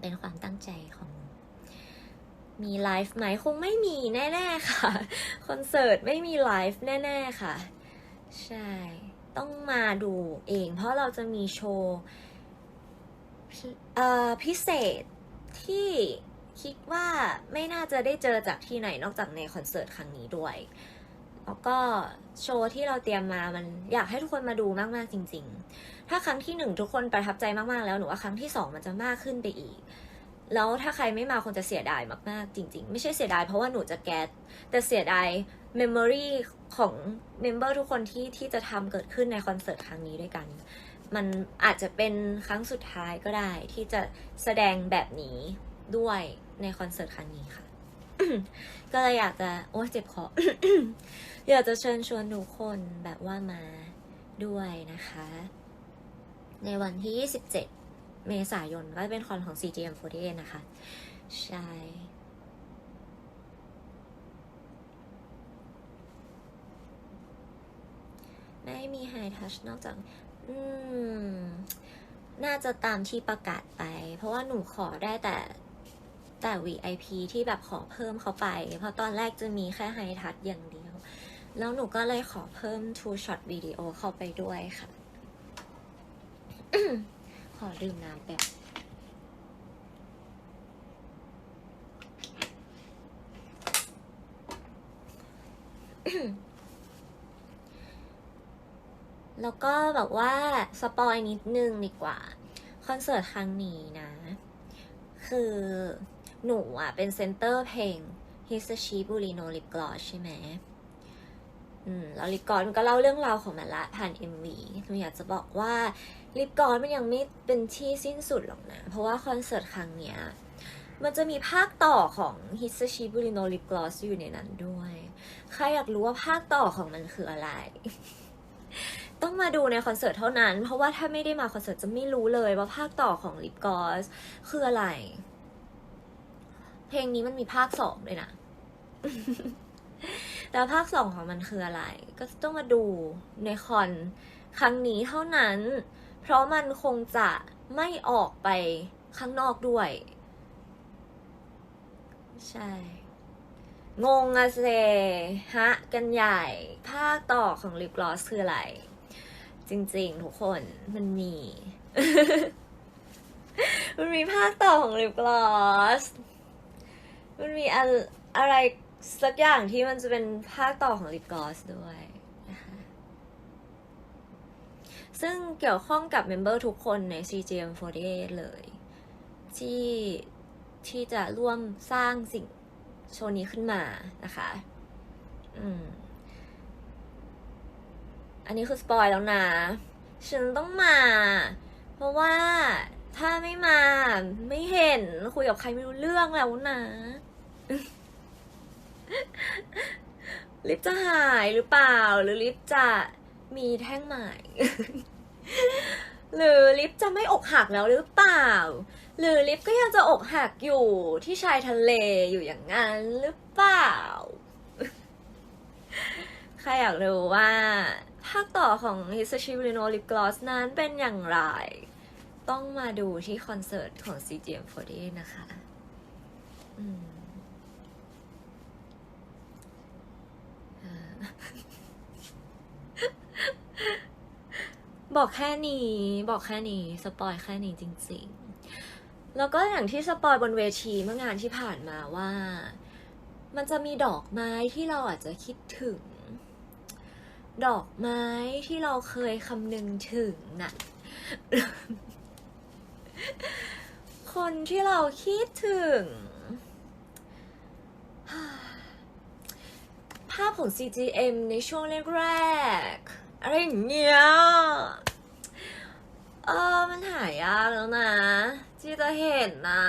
เป็นความตั้งใจของ มีไลฟ์ไหมคงไม่มีแน่ๆค่ะ คอนเสิร์ตไม่มีไลฟ์แน่ๆค่ะ ใช่ ต้องมาดูเอง เพราะเราจะมีโชว์พิเอ่อพิเศษที่คิดว่าไม่น่าจะได้เจอจากที่ไหนนอกจากในคอนเสิร์ตครั้งนี้ด้วย แล้วก็โชว์ที่เราเตรียมมามันอยากให้ทุกคนมาดูมาก ๆ จริงๆ ถ้าครั้งที่หนึ่งทุกคนประทับใจมากๆแล้วหนูว่าครั้งที่สองมันจะมากขึ้นไปอีก แล้วถ้าใครไม่มาคงจะเสียดายมากๆ จริง ๆ ไม่ใช่เสียดายเพราะว่าหนูจะแก๊สแต่เสียดายเมมโมรีของเมมเบอร์ทุกคนที่ที่จะทำเกิดขึ้นในคอนเสิร์ตครั้งนี้ด้วยกัน มันอาจจะเป็นครั้งสุดท้ายก็ได้ ที่จะแสดงแบบนี้ด้วยในคอนเสิร์ตครั้งนี้ค่ะก็เลยอยากจะ โอ้เจ็บคออยากจะเชิญชวนทุกคนแบบว่ามาด้วยนะคะ ในวันที่ 27 เมษายน ก็จะเป็นคอนของ CGM48 นะคะ ใช่ไม่มีไฮทัชนอกจาก อืม น่าจะตามที่ประกาศไป เพราะว่าหนูขอได้แต่แต่ VIP ที่แบบขอเพิ่มเข้าไป เพราะตอนแรกจะมีแค่ไฮทัชอย่างเดียว แล้วหนูก็เลยขอเพิ่ม Two Shot Video เข้าไปด้วยค่ะ ขอดื่มน้ำแบบแล้วก็แบบว่าสปอยนิดนึงดีกว่า คอนเสิร์ตครั้งนี้นะ คือหนูอะ เป็นเซนเตอร์เพลง Hisashi Burino Lip Gloss ใช่ไหมอืมแล้วลิปกอนก็เล่าเรื่องราวของมันละผ่าน MV หนูอยากจะบอกว่า ลิปกลอสมันยังไม่เป็นที่สิ้นสุดหรอกนะ เพราะว่าคอนเสิร์ตครั้งเนี้ยมันจะมีภาคต่อของ Hisashi Burino Lip Gloss อยู่ในนั้นด้วย ใครอยากรู้ว่าภาคต่อของมันคืออะไร ต้องมาดูในคอนเสิร์ตเท่านั้น เพราะว่าถ้าไม่ได้มาคอนเสิร์ตจะไม่รู้เลยว่าภาคต่อของ Lip Gloss คืออะไร เพลงนี้มันมีภาคสองเลยนะ แต่ภาคสองของมันคืออะไร ก็ต้องมาดูในคอนครั้งนี้เท่านั้น เพราะมันคงจะไม่ออกไปข้างนอกด้วย ใช่ งงอะเซฮะ กันใหญ่ ภาคต่อของลิปกลอสคืออะไร จริงๆ ทุกคนมันมี มันมีภาคต่อของลิปกลอส มันมีอะอะไรสักอย่างที่มันจะเป็นภาคต่อของลิปกลอสด้วยนะคะ ซึ่งเกี่ยวข้องกับเมมเบอร์ทุกคนใน CGM48 เลย ที่ที่จะร่วมสร้างสิ่งโชว์นี้ขึ้นมานะคะ อืม อันนี้คือสปอยแล้วนะ ฉันต้องมา เพราะว่าถ้าไม่มา ไม่เห็น คุยกับใครไม่รู้เรื่องแล้วนะ ลิฟจะหายหรือเปล่า หรือลิฟจะมีแท่งใหม่ หรือลิฟจะไม่อกหักแล้วหรือเปล่า หรือลิฟก็ยังจะอกหักอยู่ที่ชายทะเลอยู่อย่างนั้นหรือเปล่า ใครอยากรู้ว่าภาคต่อของ Hisashi r i n o Lip Gloss นั้นเป็นอย่างไร ต้องมาดูที่คอนเสิร์ตของ CGM48 นะคะอืมอ่า บอกแค่นี้บอกแค่นี้สปอยแค่นี้จริง ๆ แล้วก็อย่างที่สปอยบนเวทีเมื่องานที่ผ่านมาว่า มันจะมีดอกไม้ที่เราอาจจะคิดถึง ดอกไม้ที่เราเคยคำนึงถึงน่ะคนที่เราคิดถึง ภาพของ CGM ในช่วงแรกๆ อะไรอย่างเงี้ยเออมันหายากแล้วนะที่จะเห็นน่ะ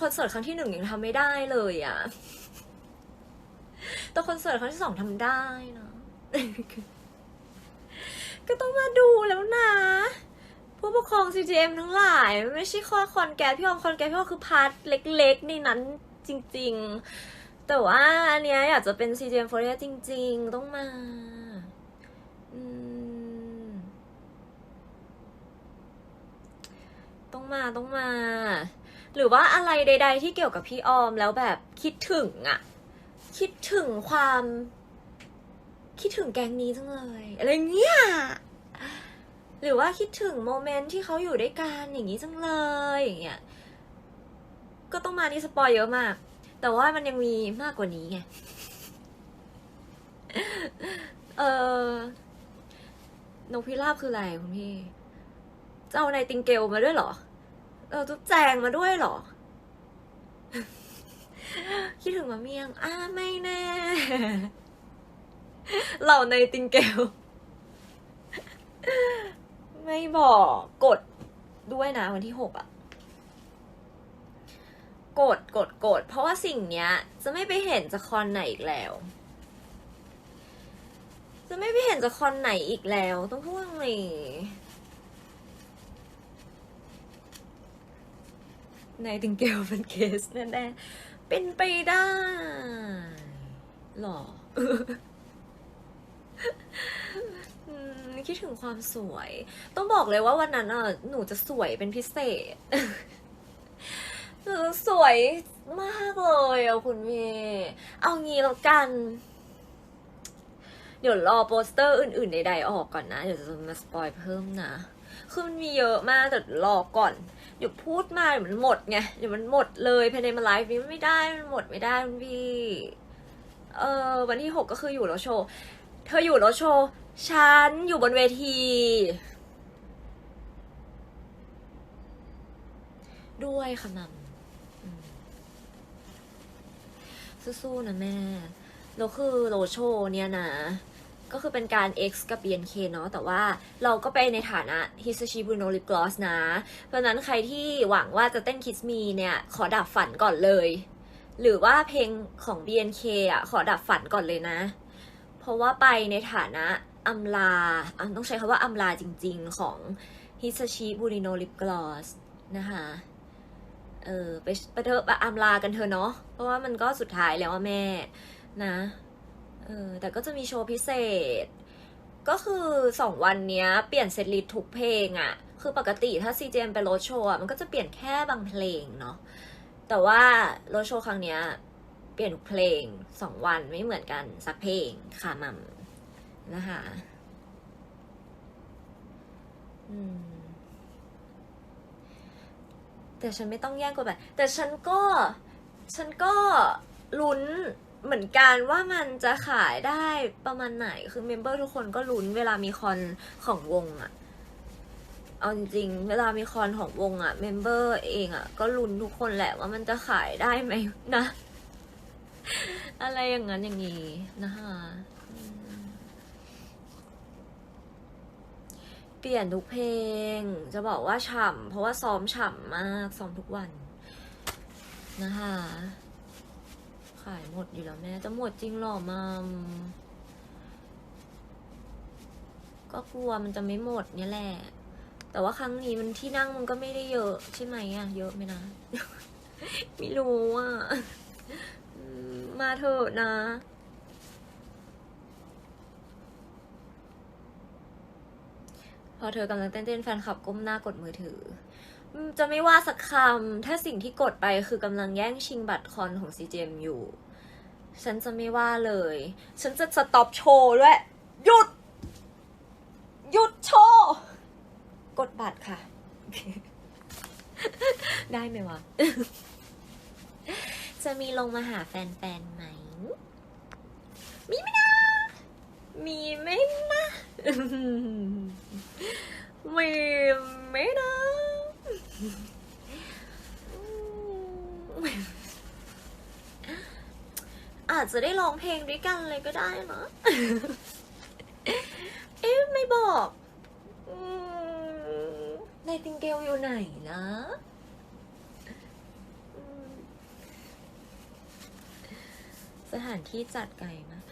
คอนเสิร์ตครั้งที่หนึ่งยังทำไม่ได้เลยอะแต่คอนเสิร์ตครั้งที่สองทำได้นะก็ต้องมาดูแล้วนะผู้ปกครอง CGM ทั้งหลาย ไม่ใช่ข้อคอนแกสพี่ออมคอนแกสพี่ออมคือพาร์ทเล็ก ๆ ในนั้นจริง ๆ แต่ว่าอันเนี้ยอยากจะเป็น CGM 4จริง ๆ ต้องมาต้องมาต้องมา หรือว่าอะไรใด ๆ ที่เกี่ยวกับพี่ออมแล้วแบบคิดถึงอะคิดถึงความ คิดถึงแกงนี้จังเลยอะไรเงี้ยหรือว่าคิดถึงโมเมนต์ที่เขาอยู่ด้วยกันอย่างนี้จังเลยอย่างเงี้ยก็ต้องมานี่สปอยเยอะมาก แต่ว่ามันยังมีมากกว่านี้ไง เออนกพิราบคืออะไรคุณพี่ จะเอาในติงเกลมาด้วยเหรอ เออจุ๊บแจงมาด้วยเหรอ คิดถึงมาเมียง อ้าไม่แน่ เหล่าในติงเกล ไม่บอกกดด้วยนะวันที่หกอะ กดกดกด เพราะว่าสิ่งเนี้ย จะไม่ไปเห็นจากคอนไหนอีกแล้ว จะไม่ไปเห็นจากคอนไหนอีกแล้ว ต้องพูดยังไงในติงเกลเป็นเคสแน่ๆเป็นไปได้หรออืมคิดถึงความสวย ต้องบอกเลยว่าวันนั้นอะหนูจะสวยเป็นพิเศษ หนูจะสวยมากเลยอะคุณพี่เอางี้แล้วกัน เดี๋ยวรอโปสเตอร์อื่นๆใดๆออกก่อนนะ เดี๋ยวจะมาสปอยเพิ่มนะ คือมันมีเยอะมากแต่รอก่อน เดี๋ยวพูดมาเดี๋ยวมันหมดไง เดี๋ยวมันหมดเลยภายในมาไลฟ์นี้ไม่ได้ มันหมดไม่ได้คุณพี่ เออวันที่หกก็คืออยู่แล้วโชว์ เธออยู่แล้วโชว์ ฉันอยู่บนเวทีด้วยค่ะมัมอืม สู้ๆนะแม่แล้วคือโรโชเนี่ยนะ ก็คือเป็นการ X กับ BNK เนาะแต่ว่าเราก็ไปในฐานะ Hisashi Bruno Lip Gloss นะ เพราะนั้นใครที่หวังว่าจะเต้น Kiss Me เนี่ย ขอดับฝันก่อนเลย หรือว่าเพลงของ BNK อะ ขอดับฝันก่อนเลยนะ เพราะว่าไปในฐานะอำลาต้องใช้คำว่าอำลาจริงๆของ Hisashi Bruno Lip Gloss นะคะ เออไปไปเถอะไปอำลากันเถอะเนาะเพราะว่ามันก็สุดท้ายแล้วว่าแม่นะเออแต่ก็จะมีโชว์พิเศษ ก็คือสองวันเนี้ยเปลี่ยนเซตลิสทุกเพลงอะคือปกติถ้า CJM ไปโรดโชว์อะมันก็จะเปลี่ยนแค่บางเพลงเนาะแต่ว่าโรดโชว์ครั้งเนี้ยเปลี่ยนทุกเพลงสองวันไม่เหมือนกันสักเพลงค่ะมัมนะคะอืม แต่ฉันไม่ต้องแย่งกดบัตรแต่ฉันก็ฉันก็ลุ้นเหมือนกันว่ามันจะขายได้ประมาณไหนคือเมมเบอร์ทุกคนก็ลุ้นเวลามีคอนของวงอะเอาจริงเวลามีคอนของวงอะเมมเบอร์เองอะก็ลุ้นทุกคนแหละว่ามันจะขายได้ไหมนะ อะไรอย่างนั้นอย่างนี้นะคะอืมเปลี่ยนทุกเพลง จะบอกว่าฉ่ำเพราะว่าซ้อมฉ่ำมากซ้อมทุกวัน นะคะ ขายหมดอยู่แล้วแม่ จะหมดจริงหรอมัมก็กลัวมันจะไม่หมดเนี่ยแหละ แต่ว่าครั้งนี้มันที่นั่งมันก็ไม่ได้เยอะ ใช่ไหมอะเยอะไหมนะ ไม่รู้อะ มาเถอะนะ พอเธอกำลังเต้นๆแฟนคลับก้มหน้ากดมือถือ จะไม่ว่าสักคำถ้าสิ่งที่กดไปคือกำลังแย่งชิงบัตรคอนของ CJM อยู่ ฉันจะไม่ว่าเลย ฉันจะสต็อปโชว์ด้วยหยุด หยุดโชว์กดบัตรค่ะ ได้ไหมวะ จะมีลงมาหาแฟนๆไหม มีไหมนะ มีไหมนะ มีไหมนะอืมอาจจะได้ร้องเพลงด้วยกันเลยก็ได้นะเอ๊ะไม่บอกอืมในติงเกลอยู่ไหนนะสถานที่จัดไกลมาก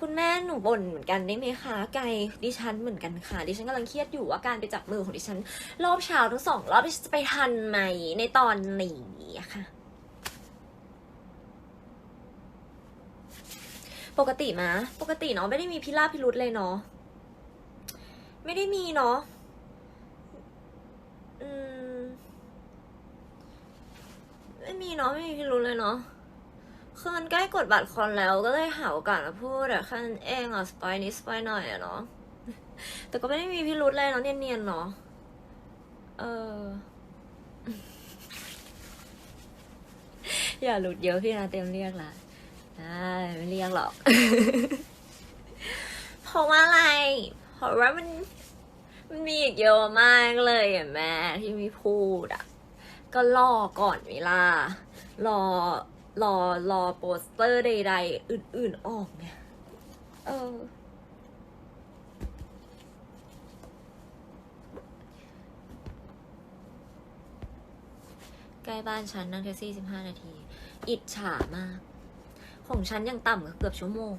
คุณแม่หนูบ่นเหมือนกันได้ไหมคะไกลดิฉันเหมือนกันค่ะ ดิฉันกำลังเครียดอยู่ว่าการไปจับมือของดิฉัน รอบเช้าทั้งสองรอบดิฉันจะไปทันไหมในตอนนี้ค่ะ ปกติมะปกติเนาะไม่ได้มีพิราพิรุธเลยเนาะไม่ได้มีเนาะอืมไม่มีเนาะไม่มีพิรุธเลยเนาะ คือมันใกล้กดบัตรคอนแล้วก็เลยหาโอกาสมาพูดอะแค่นั้นเองอะสปอยนิดสปอยหน่อยอะเนาะแต่ก็ไม่ได้มีพิรุธเลยเนาะเนียนๆเนาะเออ อย่าหลุดเยอะพี่นะเต็มเรียกละได้ไม่เรียกหรอก เพราะว่าอะไร เพราะว่ามันมันมีอีกเยอะมากเลยอะแม่ที่มีพูดอะ ก็รอก่อนเวลารอ รอรอโปสเตอร์ใดๆ อื่นๆ ออกไงเออ ใกล้บ้านฉันนั่งแท็กซี่สิบห้านาที อิจฉามาก ของฉันยังต่ำกว่าเกือบชั่วโมง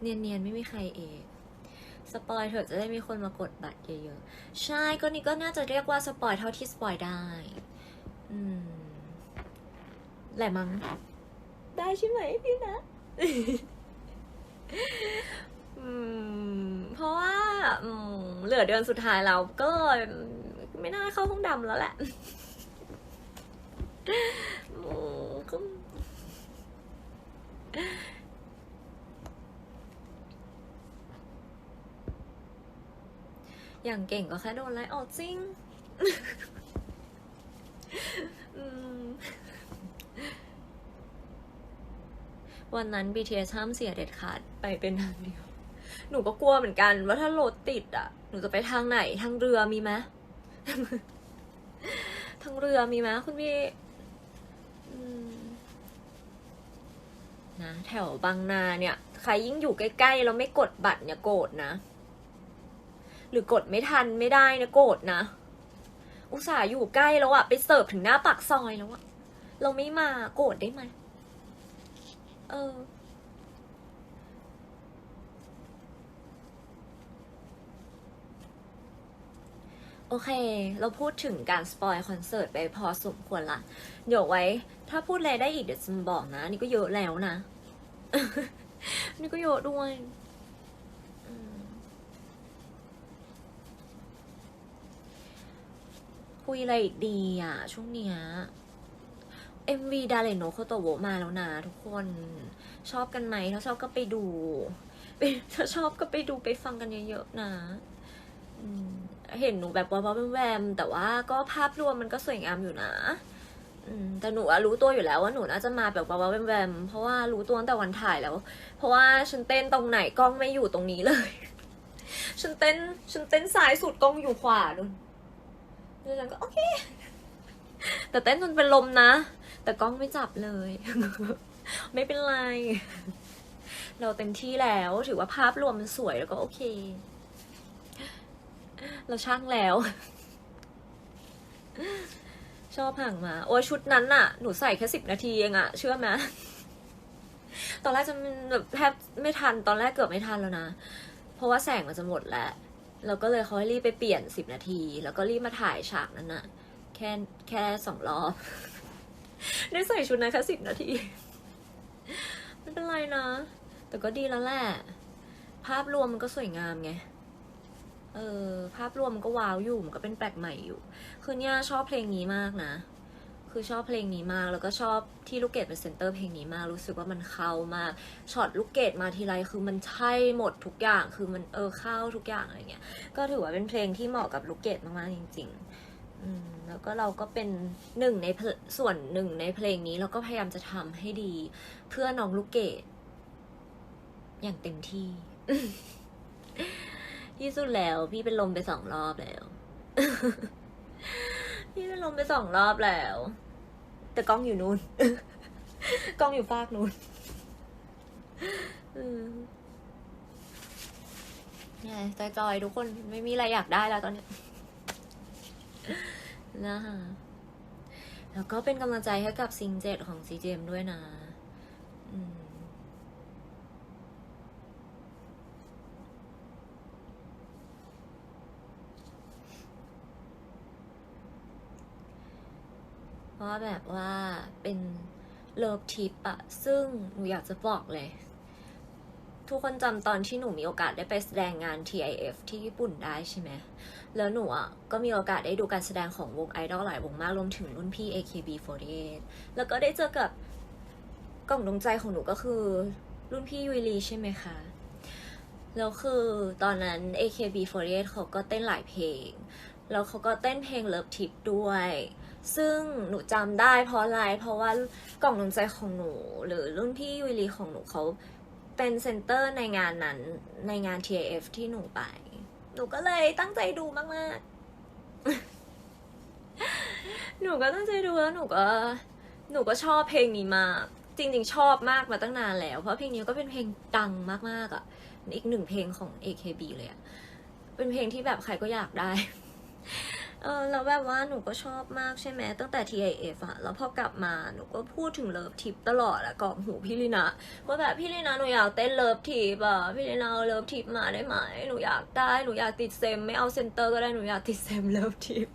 เนียนๆ ไม่มีใครเอง สปอยเถอะจะได้มีคนมากดบัตรเยอะๆ ใช่ก็นี่ก็น่าจะเรียกว่าสปอยเท่าที่สปอยได้ อืมแหละมั้ง ได้ใช่ไหมพี่นะ อืม เพราะว่าอืมเหลือเดือนสุดท้ายเราก็เลยไม่น่าเข้าห้องดำแล้วแหละอืมก็ อย่างเก่งก็แค่โดนไล่ออกจริงวันนั้น BTS ห้ามเสียเด็ดขาดไปเป็นทางเดียว หนูก็กลัวเหมือนกันว่าถ้ารถติดอะ หนูจะไปทางไหนทางเรือมีไหมทางเรือมีไหมคุณพี่นะแถวบางนาเนี่ย ใครยิ่งอยู่ใกล้ๆแล้วไม่กดบัตรเนี่ยโกรธนะ หรือกดไม่ทันไม่ได้นะโกรธนะ อุตส่าห์อยู่ใกล้แล้วอะไปเสิร์ฟถึงหน้าปากซอยแล้วอะเราไม่มาโกรธได้ไหมเออ โอเค เราพูดถึงการสปอยคอนเสิร์ตไปพอสมควรละเดี๋ยวไว้ ถ้าพูดอะไรได้อีกเดี๋ยวจะบอกนะ นี่ก็เยอะแล้วนะ นี่ก็เยอะด้วยอืม คุยอะไรอีกดีอะ ช่วงเนี้ย MV ดาเลโนโคโตโวมาแล้วนะทุกคนชอบกันไหมถ้าชอบก็ไปดูถ้าชอบก็ไปดูไปฟังกันเยอะๆนะเห็นหนูแบบว่าแวมแต่ว่าก็ภาพรวมมันก็สวยงามอยู่นะแต่หนูรู้ตัวอยู่แล้วว่าหนูน่าจะมาแบบว่าแวมเพราะว่ารู้ตัวตั้งแต่วันถ่ายแล้ว เพราะว่าฉันเต้นตรงไหนกล้องไม่อยู่ตรงนี้เลย ฉันเต้นฉันเต้นซ้ายสุดกล้องอยู่ขวาดู แล้วฉันก็โอเค แต่เต้นจนเป็นลมนะ แต่กล้องไม่จับเลย ไม่เป็นไร เราเต็มที่แล้ว ถือว่าภาพรวมมันสวยแล้วก็โอเค เราช่างแล้ว ชอบห่างมา โอ้ชุดนั้นน่ะ หนูใส่แค่สิบนาทีเองอะเชื่อไหมตอนแรกจะแบบแทบไม่ทัน ตอนแรกเกือบไม่ทันแล้วนะ เพราะว่าแสงมันจะหมดแล้ว เราก็เลยเขาให้รีบไปเปลี่ยนสิบนาที แล้วก็รีบมาถ่ายฉากนั้นน่ะแค่แค่สองรอบได้ใส่ชุดนะแค่สิบนาทีไม่เป็นไรนะ แต่ก็ดีแล้วแหละ ภาพรวมมันก็สวยงามไงเออภาพรวมมันก็ว้าวอยู่มันก็เป็นแปลกใหม่อยู่ คือเนี่ยชอบเพลงนี้มากนะ คือชอบเพลงนี้มาก แล้วก็ชอบที่ลูกเกดเป็นเซนเตอร์เพลงนี้มาก รู้สึกว่ามันเข้ามากช็อตลูกเกดมาทีไรคือมันใช่หมดทุกอย่าง คือมันเออเข้าทุกอย่างอะไรเงี้ย ก็ถือว่าเป็นเพลงที่เหมาะกับลูกเกดมากๆจริง ๆแล้วก็เราก็เป็นหนึ่งในส่วนหนึ่งในเพลงนี้เราก็พยายามจะทำให้ดี เพื่อน้องลูกเกดอย่างเต็มที่ ที่สุดแล้วพี่เป็นลมไปสองรอบแล้ว พี่เป็นลมไปสองรอบแล้ว แต่กล้องอยู่นู่น กล้องอยู่ฟากนู่นเนี่ยจอยๆทุกคนไม่มีอะไรอยากได้แล้วตอนเนี้ยนะคะแล้วก็เป็นกำลังใจให้กับซิงเจ็ดของซีเจมด้วยนะ อืม เพราะ ว่าแบบว่าเป็นเลิฟทิปอะซึ่งหนูอยากจะบอกเลย ทุกคนจำตอนที่หนูมีโอกาสได้ไปแสดงงาน TIF ที่ญี่ปุ่นได้ใช่ไหม แล้วหนูอะ ก็มีโอกาสได้ดูการแสดงของวงไอดอลหลายวงมากรวมถึงรุ่นพี่ AKB48 แล้วก็ได้เจอกับกล่องดวงใจของหนูก็คือ รุ่นพี่ยุยลีใช่ไหมคะ แล้วคือตอนนั้น AKB48 เขาก็เต้นหลายเพลง แล้วเขาก็เต้นเพลง Love Tip ด้วย ซึ่งหนูจำได้เพราะอะไร เพราะว่ากล่องดวงใจของหนู หรือรุ่นพี่ยุลีของหนูเขาเป็นเซนเตอร์ในงานนั้นในงาน TIF ที่หนูไป หนูก็เลยตั้งใจดูมากๆ หนูก็ตั้งใจดูแล้วหนูก็หนูก็ชอบเพลงนี้มาก จริง ๆ ชอบมากมาตั้งนานแล้ว เพราะเพลงนี้ก็เป็นเพลงดังมากๆอะ อีกหนึ่งเพลงของ AKB เลยอะ เป็นเพลงที่แบบใครก็อยากได้ เออแล้วแบบว่าหนูก็ชอบมากใช่ไหมตั้งแต่ TIF อะแล้วพอกลับมาหนูก็พูดถึงเลิฟทิปตลอดอะกอบหูพี่ลินาว่าแบบพี่ลินาหนูอยากเต้นเลิฟทิปอะพี่ลินาเอาเลิฟทิปมาได้ไหมหนูอยากได้หนูอยากติดเซมไม่เอาเซนเตอร์ก็ได้หนูอยากติดเซมเลิฟทิป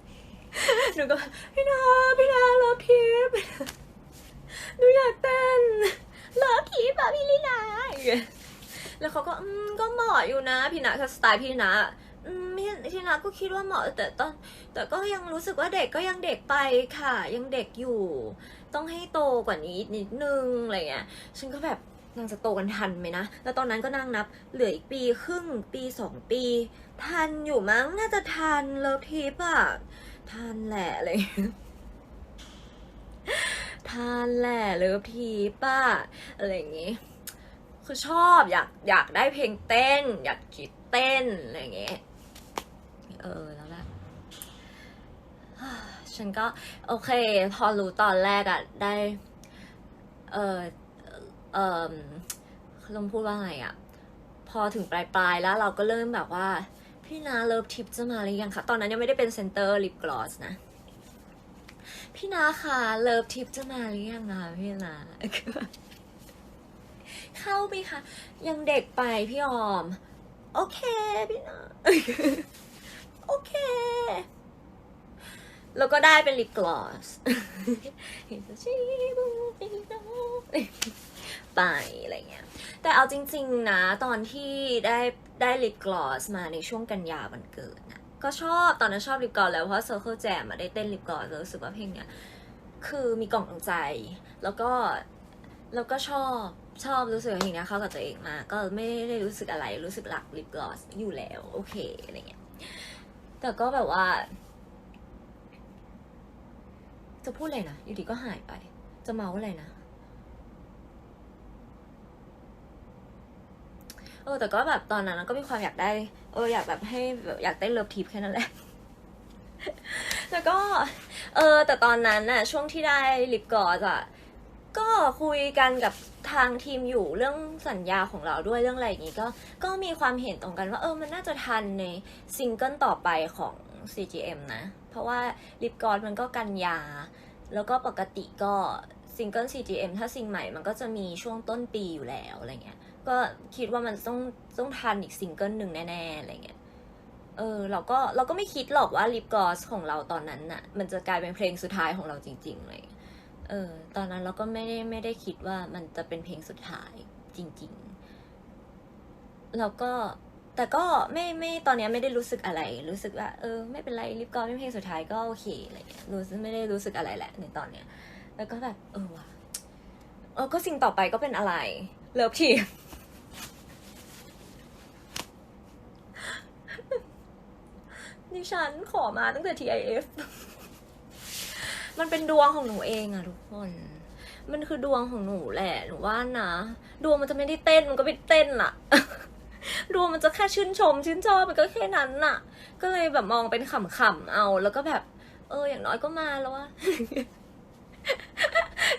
หนูก็พี่นาพี่นาเลิฟทิปหนูอยากเต้นเลิฟทิปอะพี่ลินาอย่างเงี้ยแล้วเขาก็อืมก็เหมาะอยู่นะพี่นาสไตล์พี่นา อืมพี่พี่นาก็คิดว่าเหมาะแต่ตอนแต่ก็ยังรู้สึกว่าเด็กก็ยังเด็กไปค่ะ ยังเด็กอยู่ ต้องให้โตกว่านี้นิดนึงอะไรเงี้ยฉันก็แบบนางจะโตกันทันไหมนะ แล้วตอนนั้นก็นั่งนับ เหลืออีกปีครึ่งปีสองปี ทันอยู่มั้งน่าจะทันเลิฟทิปอะทันแหละอะไรเงี้ยทันแหละเลิฟทิปอะอะไรอย่างงี้ คือชอบอยากอยากได้เพลงเต้น อยากคิดเต้นอะไรอย่างเงี้ย เออแล้วแบบฉันก็ โอเค พอรู้ตอนแรกอะได้ เออเออลงพูดว่าไงอะพอถึงปลายปลายๆแล้วเราก็เริ่มแบบว่า พี่นาเลิฟทิปจะมาหรือยังคะตอนนั้นยังไม่ได้เป็นเซนเตอร์ลิปกลอสนะพี่นาคะเลิฟทิปจะมาหรือยังอะพี่นาเข้าไหมคะยังเด็กไปพี่ออม โอเคพี่นา โอเค แล้วก็ได้เป็นลิปกลอสไปอะไรเงี้ย แต่เอาจริง ๆ นะ ตอนที่ได้ได้ลิปกลอสมาในช่วงกันยาวันเกิดนะก็ชอบตอนนั้นชอบลิปกลอสแล้วเพราะ Circle Jam อะได้เต้นลิปกลอสแล้วรู้สึกว่าเพลงเนี้ยคือมีกล่องใจ แล้วก็แล้วก็ชอบชอบรู้สึกว่าเพลงนี้เข้ากับตัวเองมากก็ไม่ได้รู้สึกอะไรรู้สึกหลักลิปกลอสอยู่แล้ว โอเคอะไรเงี้ย แต่ก็แบบว่า จะพูดอะไรนะ อยู่ดีก็หายไป จะเมาอะไรนะ เออ แต่ก็แบบตอนนั้นก็มีความอยากได้ เออ อยากแบบให้อยากเต้เลิฟทิปแค่นั้นแหละ แล้วก็ เออ แต่ตอนนั้นน่ะ ช่วงที่ได้ลิปกลอสอะก็คุยกันกับ ทางทีมอยู่เรื่องสัญญาของเราด้วยเรื่องอะไรอย่างงี้ก็ก็มีความเห็นตรงกันว่าเออมันน่าจะทันในซิงเกิลต่อไปของ CGM นะ เพราะว่าลิปกลอสมันก็กันยา แล้วก็ปกติก็ซิงเกิล CGM ถ้าซิงใหม่มันก็จะมีช่วงต้นปีอยู่แล้วอะไรเงี้ย ก็คิดว่ามันต้องต้องทันอีกซิงเกิลหนึ่งแน่ๆอะไรเงี้ยเออเราก็เราก็ไม่คิดหรอกว่าลิปกลอสของเราตอนนั้นน่ะ มันจะกลายเป็นเพลงสุดท้ายของเราจริงๆเลย เออตอนนั้นเราก็ไม่ได้ไม่ได้คิดว่ามันจะเป็นเพลงสุดท้ายจริงๆ แล้วก็แต่ก็ไม่ไม่ตอนนี้ไม่ได้รู้สึกอะไร รู้สึกว่า เออ ไม่เป็นไรลิปกลอสเป็นเพลงสุดท้ายก็โอเคอะไรเงี้ยรู้สึกไม่ได้รู้สึกอะไรแหละในตอนเนี้ย แล้วก็แบบเออว่ะเออก็สิ่งต่อไปก็เป็นอะไร เลิฟทีดิฉันขอมาตั้งแต่ TIF มันเป็นดวงของหนูเองอะทุกคน มันคือดวงของหนูแหละหนูว่านะดวงมันจะไม่ได้เต้นมันก็ไม่เต้นอะดวงมันจะแค่ชื่นชม ชื่นชอบมันก็แค่นั้นน่ะ ก็เลยแบบมองเป็นขำๆเอา แล้วก็แบบ เออ อย่างน้อยก็มาแล้ววะ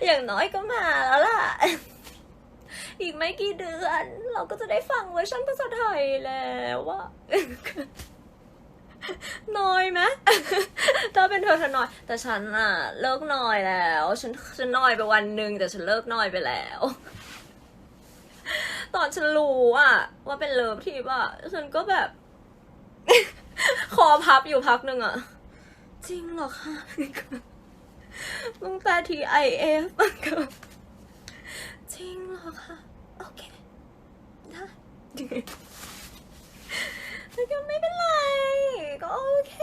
อย่างน้อยก็มาแล้วล่ะ อีกไม่กี่เดือน เราก็จะได้ฟังเวอร์ชันภาษาไทยแล้วว่า น้อยไหมถ้าเป็นเธอเธอน้อย แต่ฉันอะเลิกน้อยแล้ว ฉันฉันน้อยไปวันหนึ่งแต่ฉันเลิกน้อยไปแล้ว ตอนฉันรู้อะว่าเป็นเลิฟทีปอะฉันก็แบบ คอพับอยู่พักหนึ่งอะจริงเหรอคะตั้งแต่ทีไอเอฟมันก็จริงเหรอคะโอเคได้ ก็ไม่เป็นไร ก็โอเค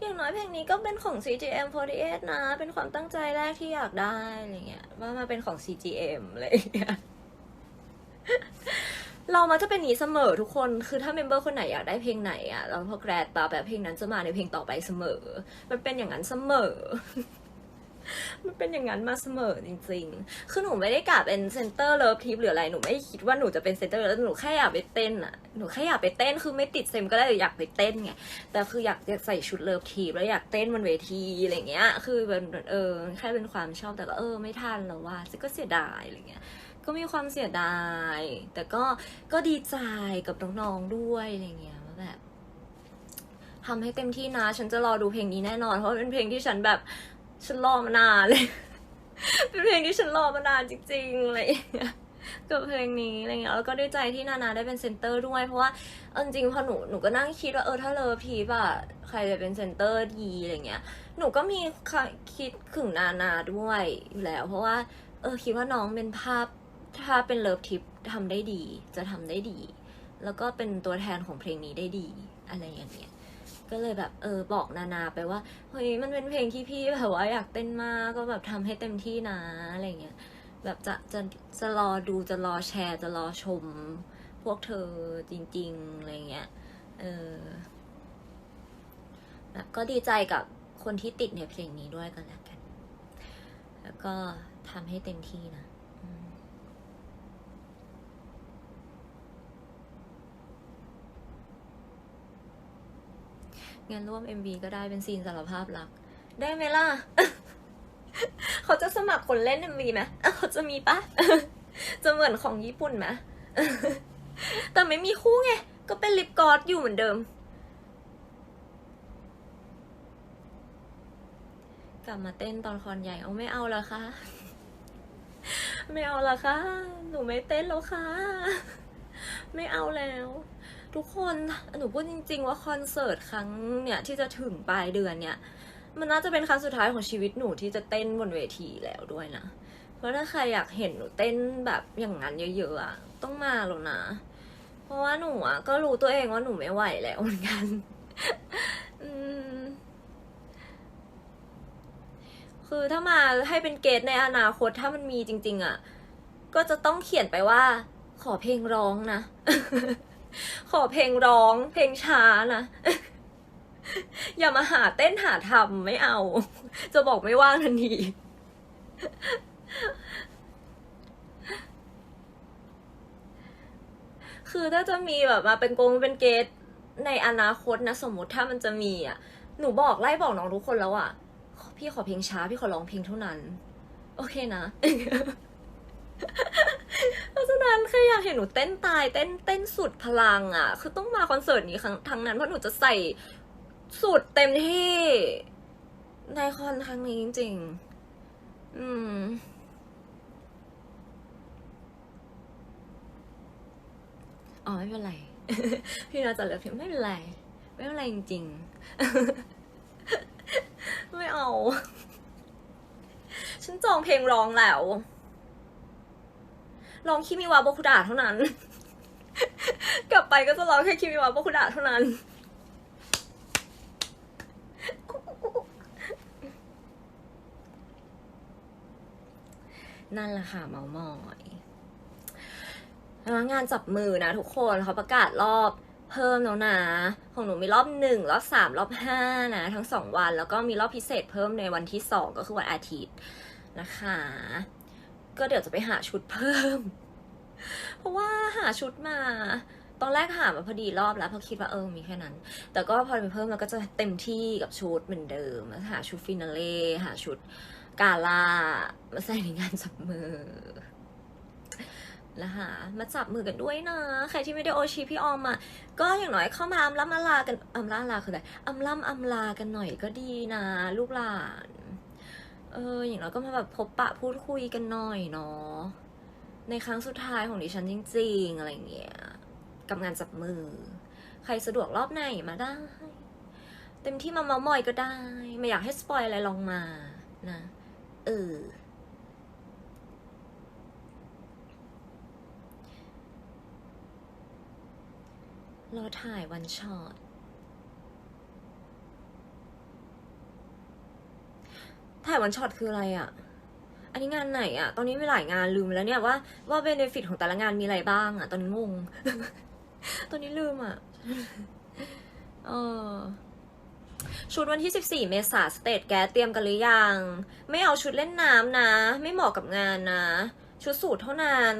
อย่างน้อยเพลงนี้ก็เป็นของ CGM48 นะ เป็นความตั้งใจแรกที่อยากได้อะไรเงี้ย ว่ามาเป็นของ CGM อะไรอย่างเงี้ย เรามาจะเป็นนี้เสมอทุกคน คือถ้าเมมเบอร์คนไหนอยากได้เพลงไหนอะแล้วพอแกรดปาแบบเพลงนั้นจะมาในเพลงต่อไปเสมอ มันเป็นอย่างนั้นเสมอ มันเป็นอย่างนั้นมาเสมอจริง ๆ คือหนูไม่ได้กะเป็นเซนเตอร์เลิฟทิปหรืออะไร หนูไม่คิดว่าหนูจะเป็นเซนเตอร์แล้วหนูแค่อยากไปเต้นอะหนูแค่อยากไปเต้น คือไม่ติดเซมก็ได้อยากไปเต้นไง แต่คืออยากอยากใส่ชุดเลิฟทีปแล้วอยากเต้นบนเวทีอะไรเงี้ย คือเป็นเออแค่เป็นความชอบแต่ก็เออไม่ทันแล้วว่าก็เสียดายอะไรเงี้ย ก็มีความเสียดาย แต่ก็ก็ดีใจกับน้องๆด้วยอะไรเงี้ยว่าแบบทำให้เต็มที่นะ ฉันจะรอดูเพลงนี้แน่นอน เพราะเป็นเพลงที่ฉันแบบ ฉันรอมานานเลย เป็นเพลงที่ฉันรอมานานจริงๆอะไรอย่างเงี้ยกับเพลงนี้อะไรเงี้ยแล้วก็ด้วยใจที่นานาได้เป็นเซนเตอร์ด้วย เพราะว่าเอาจริงๆพอหนูหนูก็นั่งคิดว่าเออถ้าเลอพีป่ะใครจะเป็นเซนเตอร์ดีอะไรเงี้ย หนูก็มีคิดถึงนานาด้วยอยู่แล้ว เพราะว่า เออคิดว่าน้องเป็นภาพถ้าเป็นเลิฟทิปทำได้ดี จะทำได้ดี แล้วก็เป็นตัวแทนของเพลงนี้ได้ดี อะไรอย่างเงี้ย ก็เลยแบบเออบอกนานาไปว่าเฮ้ยมันเป็นเพลงที่พี่แบบว่าอยากเต้นมากก็แบบทำให้เต็มที่นะอะไรเงี้ยแบบจะจะจะรอดูจะรอแชร์ จะรอชม พวกเธอจริงๆอะไรเงี้ยเออแบบก็ดีใจกับคนที่ติดในเพลงนี้ด้วยกันแล้วกัน แล้วก็ทำให้เต็มที่นะอืม งานร่วม MV ก็ได้เป็นซีนสารภาพรัก ได้ไหมล่ะ เขาจะสมัครคนเล่น MV ไหมอะเขาจะมีปะจะเหมือนของญี่ปุ่นไหมแต่ไม่มีคู่ไง ก็เป็นลิปกลอสอยู่เหมือนเดิม กลับมาเต้นตอนคอนใหญ่เอาไม่เอาแล้วค่ะ ไม่เอาละค่ะ หนูไม่เต้นแล้วค่ะ ไม่เอาแล้ว ทุกคนหนูพูดจริง ๆ ว่าคอนเสิร์ตครั้งเนี่ยที่จะถึงปลายเดือนเนี่ย มันน่าจะเป็นครั้งสุดท้ายของชีวิตหนูที่จะเต้นบนเวทีแล้วด้วยนะ เพราะถ้าใครอยากเห็นหนูเต้นแบบอย่างนั้นเยอะๆอะต้องมาแล้วนะ เพราะว่าหนูอะก็รู้ตัวเองว่าหนูไม่ไหวแล้วเหมือนกันคือถ้ามาให้เป็นเกณฑ์ในอนาคตถ้ามันมีจริง ๆอะ ก็จะต้องเขียนไปว่า ขอเพลงร้องนะ ขอเพลงร้องเพลงช้านะอย่ามาหาเต้นหาทำไม่เอา จะบอกไม่ว่างทันทีคือถ้าจะมีแบบมาเป็นโกงเป็นเกตในอนาคตนะ สมมติถ้ามันจะมีอะ หนูบอกไล่บอกน้องทุกคนแล้วอะ พี่ขอเพลงช้า พี่ขอร้องเพลงเท่านั้น โอเคนะ เพราะฉะนั้นใครอยากเห็นหนูเต้นตายเต้นเต้นสุดพลังอะ คือต้องมาคอนเสิร์ตนี้ครั้งทั้งนั้นเพราะหนูจะใส่สุดเต็มที่ ในคอนครั้งนี้จริง ๆ อืมอ๋อไม่เป็นไร พี่นาจะเลือกเพลงไม่เป็นไร ไม่เป็นไรจริง ๆ ไม่เอา ฉันจองเพลงร้องแล้ว ร้องคิมิวาโบคุดะเท่านั้น กลับไปก็จะร้องแค่คิมิวาโบคุดะเท่านั้น นั่นแหละค่ะเมามอยแล้วงานจับมือนะทุกคนเขาประกาศรอบเพิ่มแล้วนะ ของหนูมีรอบหนึ่งรอบสามรอบห้านะ ทั้งสองวันแล้วก็มีรอบพิเศษเพิ่มในวันที่สองก็คือวันอาทิตย์นะคะ ก็เดี๋ยวจะไปหาชุดเพิ่ม เพราะว่าหาชุดมา ตอนแรกหามาพอดีรอบแล้วเพราะคิดว่าเออมีแค่นั้น แต่ก็พอไปเพิ่มแล้วก็จะเต็มที่กับชุดเหมือนเดิม หาชุดฟินาเล่หาชุดกาล่ามาใส่ในงานจับมือแล้วหามาจับมือกันด้วยนะ ใครที่ไม่ได้โอชีพี่ออมมา ก็อย่างน้อยเข้ามาอำล่ำอำลากันอำล่ำลาคืออะไรอำล่ำอำลากันหน่อยก็ดีนะ ลูกหลาน เออ อย่างเราก็มาแบบพบปะพูดคุยกันหน่อยเนาะ ในครั้งสุดท้ายของดิฉันจริง ๆ อะไรเงี้ยกับงานจับมือ ใครสะดวกรอบไหนมาได้ เต็มที่มามามอยก็ได้ ไม่อยากให้สปอยอะไรลองมานะ เออรอถ่ายวันช็อต ถ่ายวันช็อตคืออะไรอะ่ะอันนี้งานไหนอะ่ะตอนนี้มีหลายงานลืมแล้วเนี่ยว่าว่าเบนฟิตของแต่ละงานมีอะไรบ้างอะ่ะตอนนี้งง ตอนนี้ลืมอะ่ะเออชุดวันที่ 14 เมษาสเตทแกเตรียมกันหรือยัง ไม่เอาชุดเล่นน้ำนะ ไม่เหมาะกับงานนะ ชุดสูทเท่านั้น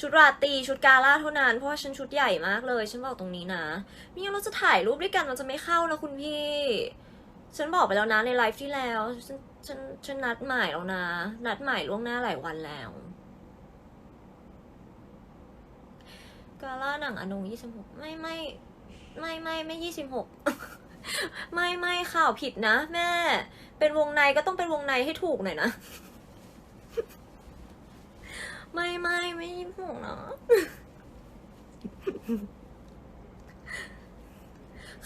ชุดราตรีชุดกาล่าเท่านั้น เพราะว่าฉันชุดใหญ่มากเลย ฉันบอกตรงนี้นะ ไม่งั้นเราจะถ่ายรูปด้วยกันมันจะไม่เข้านะคุณพี่ ฉันบอกไปแล้วนะในไลฟ์ที่แล้ว ฉันฉันฉันนัดหมายแล้วนะ นัดหมายล่วงหน้าหลายวันแล้วกาล่าหนังอนงยี่สิบหกไม่ไม่ไม่ไม่ไม่ยี่สิบหกไม่ไม่ข่าวผิดนะแม่ เป็นวงในก็ต้องเป็นวงในให้ถูกหน่อยนะ ไม่ไม่ไม่ยี่สิบหกนะ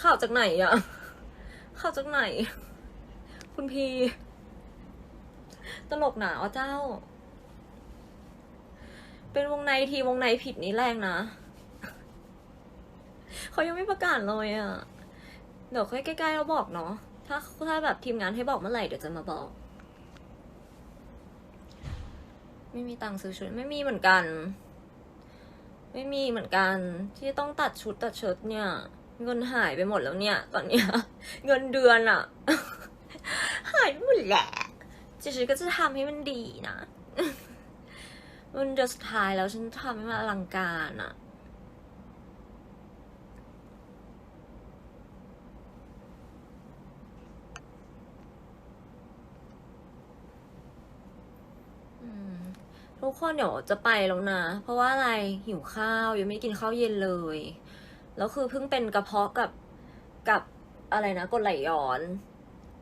ข่าวจากไหนอะ ข่าวจากไหน คุณพี ตลกหนาอ๋อเจ้า เป็นวงในทีวงในผิดนี่แรงนะ เขายังไม่ประกาศเลยอะ่ะ เดี๋ยวค่อยใกล้ๆเราบอกเนาะ ถ้าถ้าแบบทีมงานให้บอกเมื่อไหร่เดี๋ยวจะมาบอก ไม่มีตังค์ซื้อชุดไม่มีเหมือนกัน ไม่มีเหมือนกัน ที่ต้องตัดชุดตัดเชิ้ตเนี่ย เงินหายไปหมดแล้วเนี่ย ตอนเนี้ยเงินเดือนอะหายหมดแหละจิฉันก็จะทำให้มันดีนะมันเดือนสุดท้ายแล้วฉันทำให้มันอลังการอะทุกคนเดี๋ยวจะไปแล้วนะ เพราะว่าอะไรหิวข้าว ยังไม่ได้กินข้าวเย็นเลย แล้วคือเพิ่งเป็นกระเพาะกับกับอะไรนะกรดไหลย้อน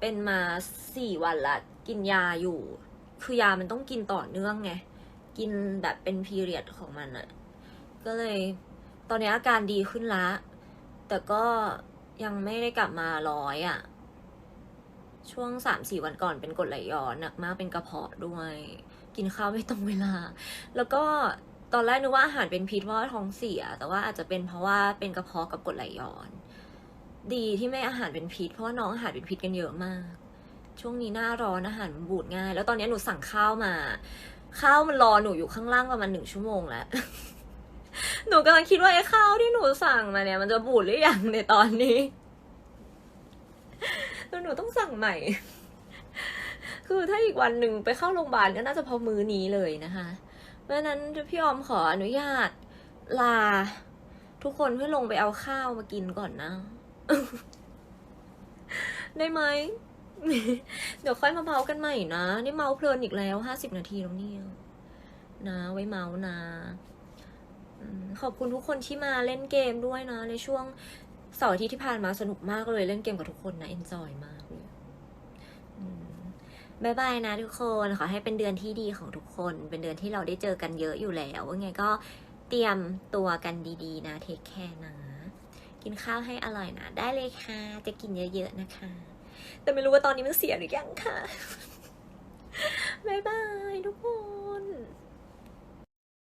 เป็นมาสี่วันละ กินยาอยู่ คือยามันต้องกินต่อเนื่องไง กินแบบเป็นพีเรียดของมันอะก็เลยตอนนี้อาการดีขึ้นละ แต่ก็ยังไม่ได้กลับมาร้อยอะช่วงสามสี่วันก่อนเป็นกรดไหลย้อนหนักมากเป็นกระเพาะด้วย กินข้าวไม่ตรงเวลา แล้วก็ ตอนแรกนึกว่าอาหารเป็นพิษเพราะว่าท้องเสีย แต่ว่าอาจจะเป็นเพราะว่าเป็นกระเพาะกับกรดไหลย้อน ดีที่ไม่อาหารเป็นพิษ เพราะว่าน้องอาหารเป็นพิษกันเยอะมาก ช่วงนี้หน้าร้อนอาหารมันบูดง่าย แล้วตอนนี้หนูสั่งข้าวมา ข้าวมันรอหนูอยู่ข้างล่างประมาณหนึ่งชั่วโมงแล้วหนูกำลังคิดว่าไอ้ข้าวที่หนูสั่งมาเนี่ย มันจะบูดหรือยังในตอนนี้แล้วหนูต้องสั่งใหม่ คือถ้าอีกวันหนึ่งไปเข้าโรงพยาบาลก็น่าจะพอมือนี้เลยนะคะ เพราะฉะนั้นพี่ออมขออนุญาต ลา ทุกคนเพื่อลงไปเอาข้าวมากินก่อนนะ ได้ไหม เดี๋ยวค่อยมาเมากันใหม่นะ นี่เมาเพลินอีกแล้วห้าสิบนาทีแล้วเนี่ยนะ ไว้เมานะขอบคุณทุกคนที่มาเล่นเกมด้วยนะ ในช่วงเสาร์อาทิตย์ที่ผ่านมาสนุกมากเลยเล่นเกมกับทุกคนนะเอนจอยมาก บายบายนะทุกคนขอให้เป็นเดือนที่ดีของทุกคน เป็นเดือนที่เราได้เจอกันเยอะอยู่แล้วว่าไงก็เตรียมตัวกันดีๆ นะเทคแคร์นะ กินข้าวให้อร่อยนะ ได้เลยค่ะ จะกินเยอะๆนะคะ แต่ไม่รู้ว่าตอนนี้มันเสียหรือยังค่ะบายบายทุกคน